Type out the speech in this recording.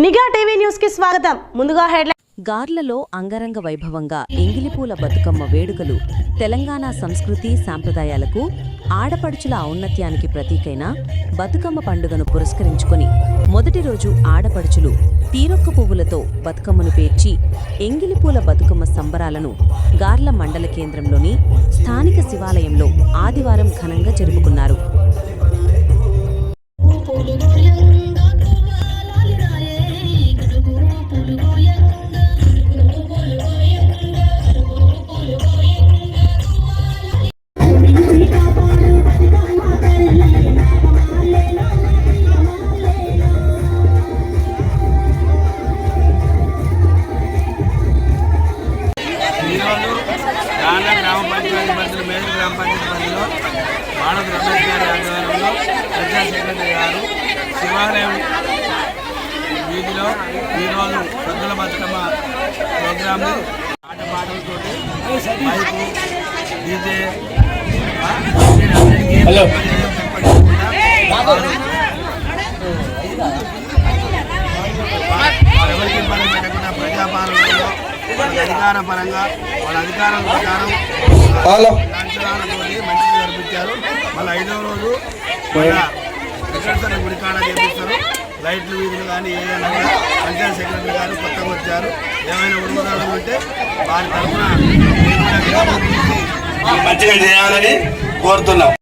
నిఘా టీవీ న్యూస్కి స్వాగతం. ముందుగా హెడ్లైన్ గార్లలో అంగరంగ వైభవంగా ఎంగిలిపూల బతుకమ్మ వేడుకలు తెలంగాణ సంస్కృతి సాంప్రదాయాలకు ఆడపడుచుల ఔన్నత్యానికి ప్రతీకైన బతుకమ్మ పండుగను పురస్కరించుకొని మొదటి రోజు ఆడపడుచులు తీరొక్క పువ్వులతో బతుకమ్మను పేర్చి ఎంగిలిపూల బతుకమ్మ సంబరాలను గార్ల మండల కేంద్రంలోని స్థానిక శివాలయంలో ఆదివారం ఘనంగా జరుపుకున్నారు. గాంధ గ్రామ పంచాయతీ పరిధిలో మేజర్ గ్రామ పంచాయతీ పరిధిలో మానవ రమేష్ గారి ఆధ్వర్యంలో ప్రజా సెక్రటరీ గారు శివాలయం వీధిలో ఈరోజు సద్దుల బతుకమ్మ ప్రోగ్రాంని ఆట పాటలతో మైకు డీజే హలో. ఎవరికి అధికార పరంగా వాళ్ళ అధికారం ప్రకారం లాంఛనాలతోటి మంచిగా జరిపించారు మళ్ళీ ఐదవ రోజు మళ్ళా వెంకటేశ్వర గుడి కాడ చేపిస్తారు. లైట్లు వీధులు కానీ ఏదైనా కూడా పంచాయత్ సెక్రటరీ గారు కొత్తగా వచ్చారు. ఏమైనా ఉద్యోగాలు ఉంటే వారి తరఫున మంచిగా చేయాలని కోరుతున్నాం.